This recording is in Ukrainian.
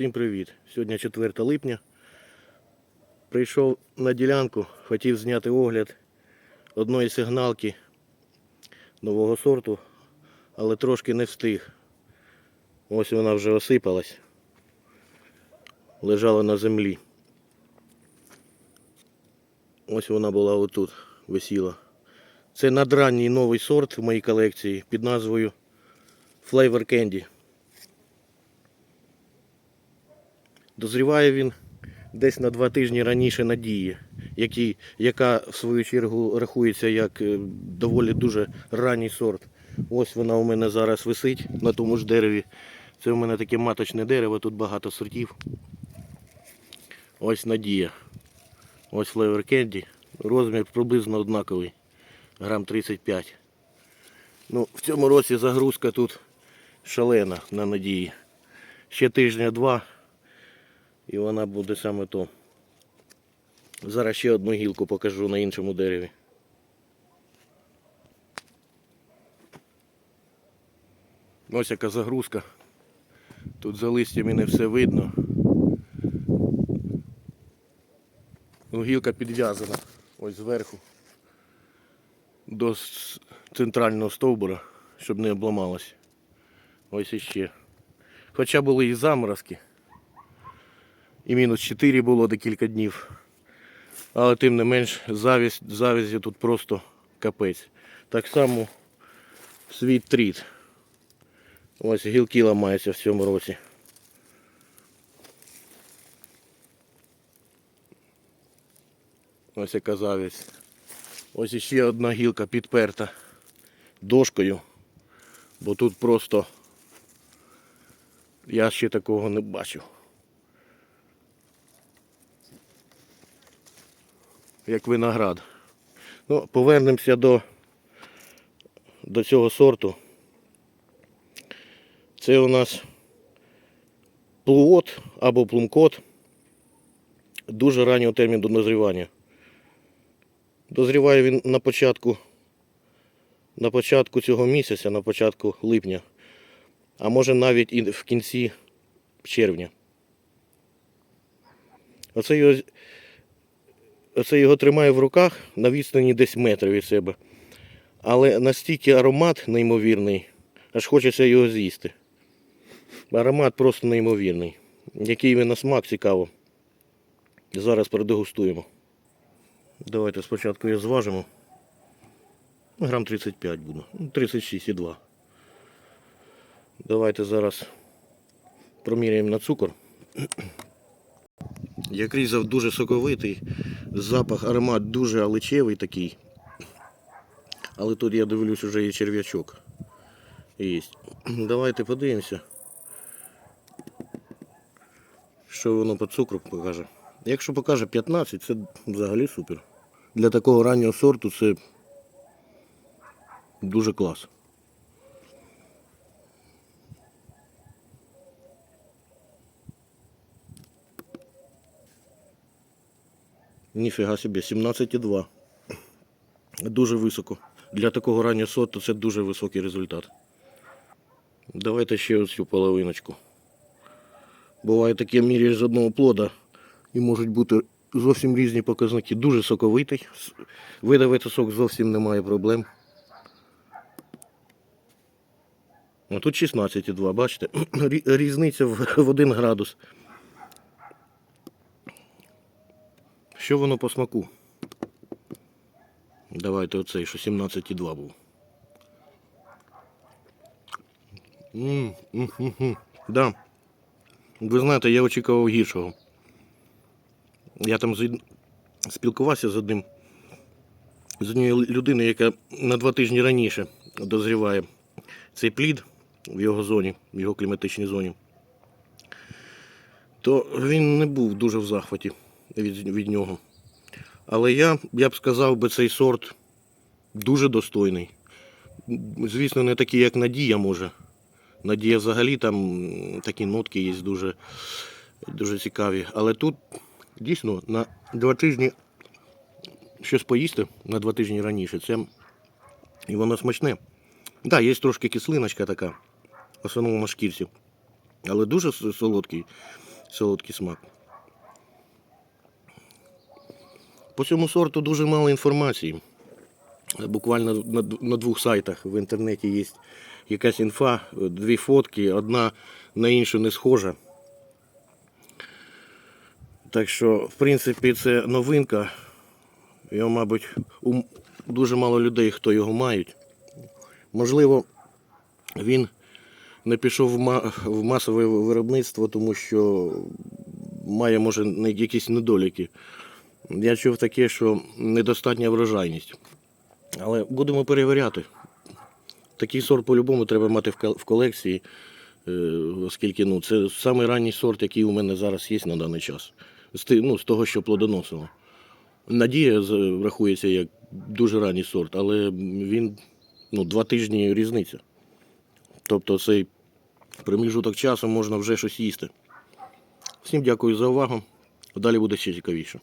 Всім привіт! Сьогодні 4 липня. Прийшов на ділянку, хотів зняти огляд одної сигналки нового сорту, але трошки не встиг. Ось вона вже осипалась. Лежала на землі. Ось вона була отут, висіла. Це надранній новий сорт в моїй колекції під назвою Flavor Candy. Дозріває він десь на два тижні раніше надії, який, яка в свою чергу рахується як е, доволі дуже ранній сорт. Ось вона у мене зараз висить на тому ж дереві. Це у мене таке маточне дерево, тут багато сортів. Ось надія. Ось Flavor Candy. Розмір приблизно однаковий. Грам 35. Ну, в цьому році загрузка тут шалена на надії. Ще тижня-два. І вона буде саме то. Зараз ще одну гілку покажу на іншому дереві. Ось яка загрузка. Тут за листями не все видно. Ну, гілка підв'язана ось зверху до центрального стовбура, щоб не обламалась. Ось іще. Хоча були і заморозки. І мінус 4 було декілька днів. Але тим не менш завість, завязі тут просто капець. Так само світ тріт. Ось гілки ламаються в цьому році. Ось яка завість. Ось іще одна гілка підперта дошкою. Бо тут просто я ще такого не бачив. Як виноград. Ну, повернемося до, до цього сорту. Це у нас плуот або плумкот. Дуже раннього терміну дозрівання. Дозріває він на початку, на початку цього місяця, на початку липня, а може навіть і в кінці червня. Оце його, оце його тримає в руках на відстані десь метр від себе. Але настільки аромат неймовірний, аж хочеться його з'їсти. Аромат просто неймовірний. Який він на смак цікаво. Зараз продегустуємо. Давайте спочатку його зважимо. Ну, Грам 35 буде. Ну, 36,2. Давайте зараз проміряємо на цукор. Як різав дуже соковитий, запах, аромат дуже аличевий такий. Але тут я дивлюсь вже і черв'ячок. Є. Давайте подивимося. Що воно по цукру покаже. Якщо покаже 15, це взагалі супер. Для такого раннього сорту це дуже клас. Ніфіга собі, 17,2. Дуже високо. Для такого раннього сорту це дуже високий результат. Давайте ще оцю половиночку. Буває таке міряєш з одного плода і можуть бути зовсім різні показники. Дуже соковитий. Видавити сок зовсім немає проблем. А тут 16,2, бачите? Різниця в 1 градус. Що воно по смаку? Давайте оцей, що 17,2 був. М. Да. Ви знаєте, я очікував гіршого. Я там з- спілкувався з одним з однією людиною, яка на два тижні раніше дозріває цей плід в його зоні, в його кліматичній зоні. То він не був дуже в захваті від, від нього. Але я, я б сказав би, цей сорт дуже достойний. Звісно, не такий, як Надія може. Надія взагалі там такі нотки є дуже, дуже цікаві. Але тут дійсно на два тижні щось поїсти на два тижні раніше. Це і воно смачне. Так, да, є трошки кислиночка така, в основному на шкірці. Але дуже солодкий. солодкий смак. По цьому сорту дуже мало інформації. Буквально на, двох сайтах в інтернеті є якась інфа, дві фотки, одна на іншу не схожа. Так що, в принципі, це новинка. Його, мабуть, у дуже мало людей, хто його мають. Можливо, він не пішов в, масове виробництво, тому що має, може, якісь недоліки. Я чув таке, що недостатня врожайність. Але будемо перевіряти. Такий сорт по-любому треба мати в колекції, е, оскільки ну, це самий ранній сорт, який у мене зараз є на даний час. З, ну, з того, що плодоносило. Надія рахується як дуже ранній сорт, але він ну, два тижні різниця. Тобто цей проміжуток часу можна вже щось їсти. Всім дякую за увагу. Далі буде ще цікавіше.